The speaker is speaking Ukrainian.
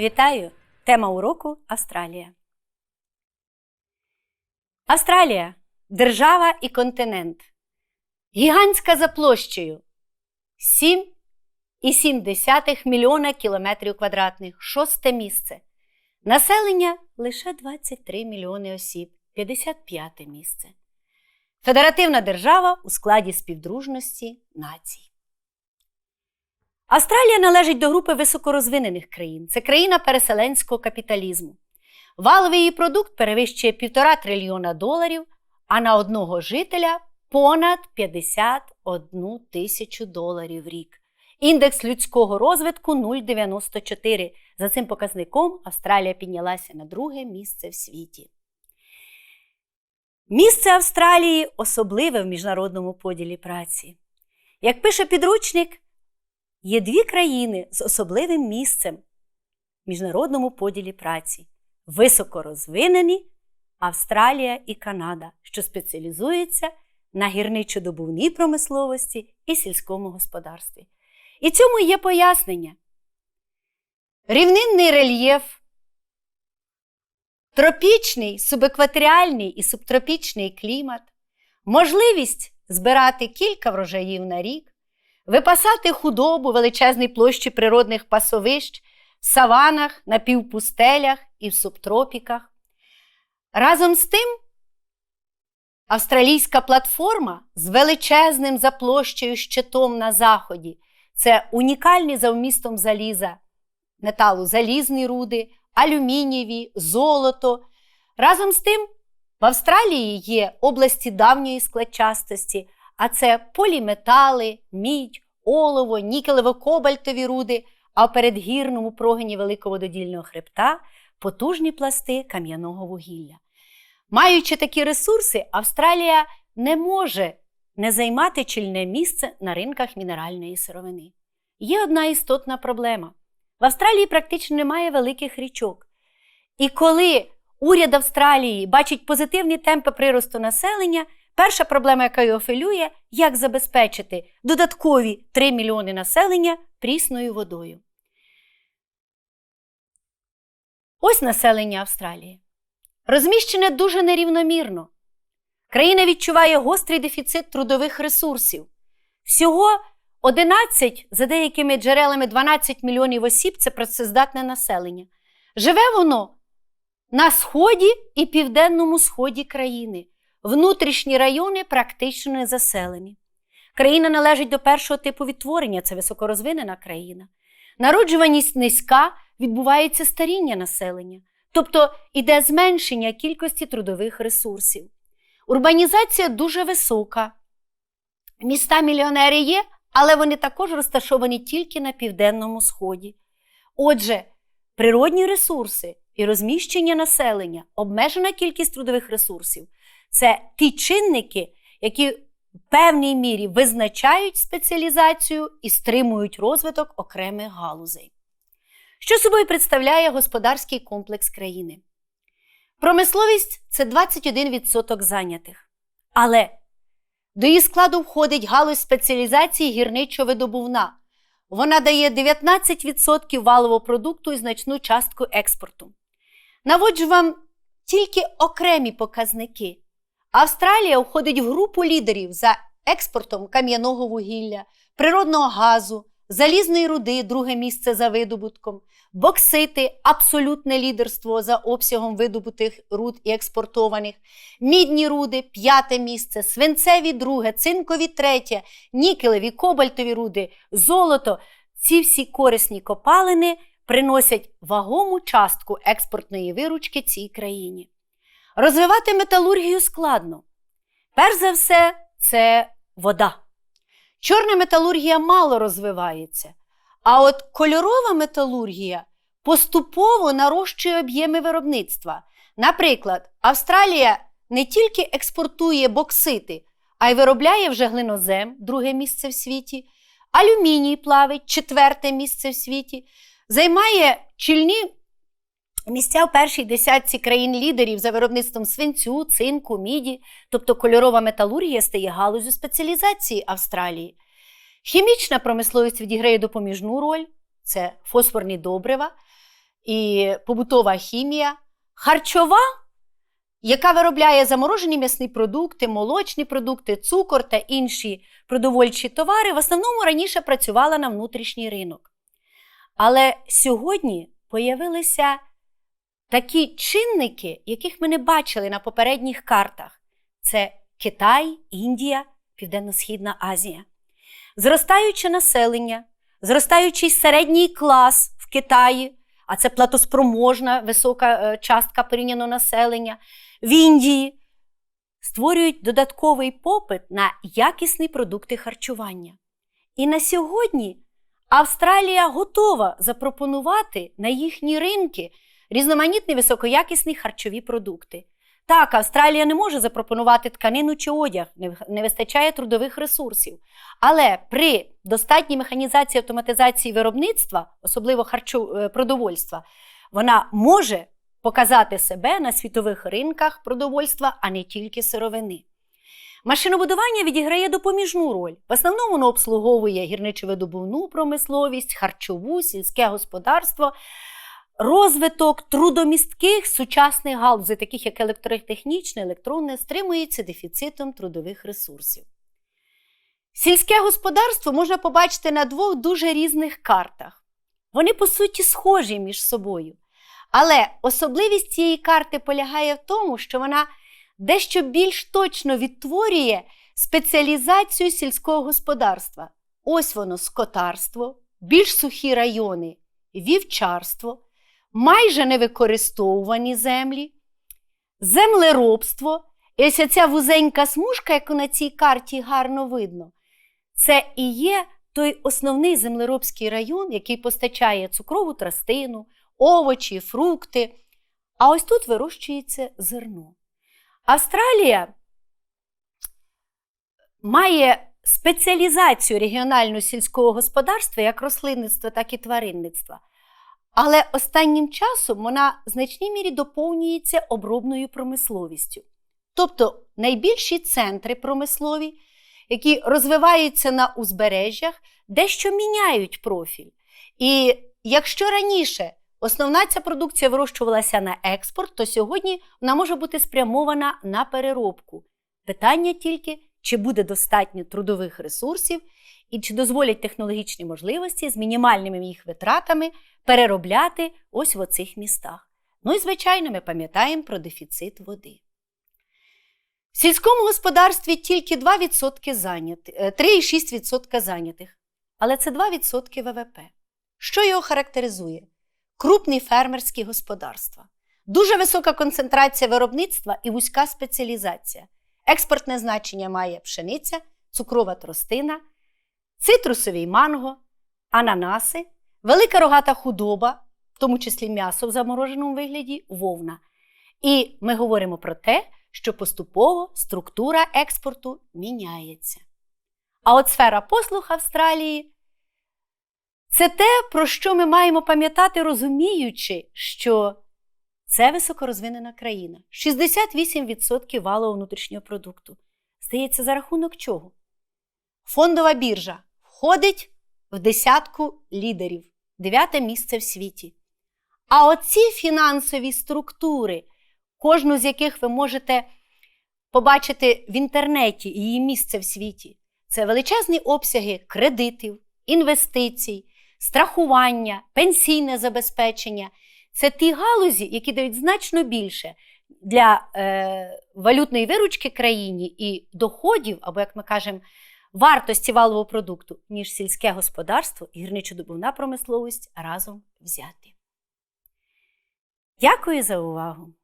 Вітаю! Тема уроку Австралія. Австралія держава і континент. Гігантська за площею 7,7 мільйона кілометрів квадратних. Шосте місце. Населення лише 23 мільйони осіб. 55 місце. Федеративна держава у складі співдружності націй. Австралія належить до групи високорозвинених країн. Це країна переселенського капіталізму. Валовий її продукт перевищує півтора трильйона доларів, а на одного жителя понад 51 тисячу доларів в рік. Індекс людського розвитку 0,94. За цим показником Австралія піднялася на друге місце в світі. Місце Австралії особливе в міжнародному поділі праці. Як пише підручник, Є дві країни з особливим місцем в міжнародному поділі праці: високорозвинені Австралія і Канада, що спеціалізуються на гірничодобувній промисловості і сільському господарстві. І цьому є пояснення. Рівнинний рельєф, тропічний, субекваторіальний і субтропічний клімат, можливість збирати кілька врожаїв на рік випасати худобу величезній площі природних пасовищ, в саванах, на півпустелях і в субтропіках. Разом з тим, австралійська платформа з величезним за площею щитом на заході це унікальні за вмістом заліза, металу залізні руди, алюмінієві, золото. Разом з тим, в Австралії є області давньої складчастості, а це поліметали, мідь, олово, нікелево-кобальтові руди, а в передгірному прогині великовододільного хребта потужні пласти кам'яного вугілля. Маючи такі ресурси, Австралія не може не займати чільне місце на ринках мінеральної сировини. Є одна істотна проблема. В Австралії практично немає великих річок. І коли уряд Австралії бачить позитивні темпи приросту населення, Перша проблема, яка його філює, як забезпечити додаткові 3 мільйони населення прісною водою. Ось населення Австралії. Розміщене дуже нерівномірно. Країна відчуває гострий дефіцит трудових ресурсів. Всього 11, за деякими джерелами 12 мільйонів осіб це працездатне населення. Живе воно на сході і південному сході країни. Внутрішні райони практично не заселені. Країна належить до першого типу відтворення це високорозвинена країна. Народжуваність низька, відбувається старіння населення, тобто іде зменшення кількості трудових ресурсів. Урбанізація дуже висока. Міста мільйонери є, але вони також розташовані тільки на південному сході. Отже, природні ресурси і розміщення населення, обмежена кількість трудових ресурсів це ті чинники, які в певній мірі визначають спеціалізацію і стримують розвиток окремих галузей. Що собою представляє господарський комплекс країни? Промисловість це 21% зайнятих. Але до її складу входить галузь спеціалізації гірничо-видобувна. Вона дає 19% валового продукту і значну частку експорту. Наводжу вам тільки окремі показники. Австралія входить в групу лідерів за експортом кам'яного вугілля, природного газу, залізної руди, друге місце за видобутком, боксити абсолютне лідерство за обсягом видобутих руд і експортованих, мідні руди п'яте місце, свинцеві друге, цинкові третє, нікелеві, кобальтові руди, золото. Ці всі корисні копалини приносять вагому частку експортної виручки цій країні. Розвивати металургію складно. Перш за все, це вода. Чорна металургія мало розвивається, а от кольорова металургія поступово нарощує об'єми виробництва. Наприклад, Австралія не тільки експортує боксити, а й виробляє вже глинозем, друге місце в світі, алюміній плавить, четверте місце в світі, займає чільні Місця в першій десятці країн-лідерів за виробництвом свинцю, цинку, міді, тобто кольорова металургія стає галузю спеціалізації Австралії. Хімічна промисловість відіграє допоміжну роль це фосфорні добрива. і побутова хімія, харчова, яка виробляє заморожені м'ясні продукти, молочні продукти, цукор та інші продовольчі товари, в основному раніше працювала на внутрішній ринок. Але сьогодні появилися такі чинники, яких ми не бачили на попередніх картах: це Китай, Індія, Південно-Східна Азія. Зростаюче населення, зростаючий середній клас в Китаї, а це платоспроможна висока е, частка порівняно населення, в Індії створюють додатковий попит на якісні продукти харчування. І на сьогодні Австралія готова запропонувати на їхні ринки різноманітні високоякісні харчові продукти. Так, Австралія не може запропонувати тканину чи одяг, не- вистачає трудових ресурсів. Але при достатній механізації автоматизації виробництва, особливо харчу, е, продовольства, вона може показати себе на світових ринках продовольства, а не тільки сировини. Машинобудування відіграє допоміжну роль. В основному воно обслуговує гірничо-видобувну промисловість, харчову, сільське господарство, розвиток трудомістких сучасних галузей, таких як електротехнічне, електронне, стримується дефіцитом трудових ресурсів. Сільське господарство можна побачити на двох дуже різних картах. Вони, по суті, схожі між собою. Але особливість цієї карти полягає в тому, що вона дещо більш точно відтворює спеціалізацію сільського господарства. Ось воно скотарство, більш сухі райони, вівчарство, майже невикористовувані землі, землеробство. І ось ця вузенька смужка, яку на цій карті гарно видно, це і є той основний землеробський район, який постачає цукрову тростину, овочі, фрукти. А ось тут вирощується зерно. Австралія має спеціалізацію регіонального сільського господарства як рослинництва, так і тваринництва. Але останнім часом вона в значній мірі доповнюється обробною промисловістю. Тобто найбільші центри промислові, які розвиваються на узбережжях, дещо міняють профіль. І якщо раніше основна ця продукція вирощувалася на експорт, то сьогодні вона може бути спрямована на переробку. Питання тільки, чи буде достатньо трудових ресурсів і чи дозволять технологічні можливості з мінімальними їх витратами переробляти ось в оцих містах. Ну і, звичайно, ми пам'ятаємо про дефіцит води. В сільському господарстві тільки 2% зайняти, е, 3,6% зайнятих. Але це 2% ВВП. Що його характеризує? Крупні фермерські господарства, дуже висока концентрація виробництва і вузька спеціалізація. Експортне значення має пшениця, цукрова тростина, цитрусовий манго, ананаси, велика рогата худоба, в тому числі м'ясо в замороженому вигляді, вовна. І ми говоримо про те, що поступово структура експорту міняється. А от сфера послуг Австралії це те, про що ми маємо пам'ятати, розуміючи, що це високорозвинена країна. 68% валового внутрішнього продукту. Здається, за рахунок чого? Фондова біржа входить в десятку лідерів, дев'яте місце в світі. А оці фінансові структури, кожну з яких ви можете побачити в інтернеті її місце в світі, це величезні обсяги кредитів, інвестицій, страхування, пенсійне забезпечення. Це ті галузі, які дають значно більше для е, валютної виручки країні і доходів, або, як ми кажемо, вартості валового продукту, ніж сільське господарство і гірничодобувна промисловість разом взяти. Дякую за увагу!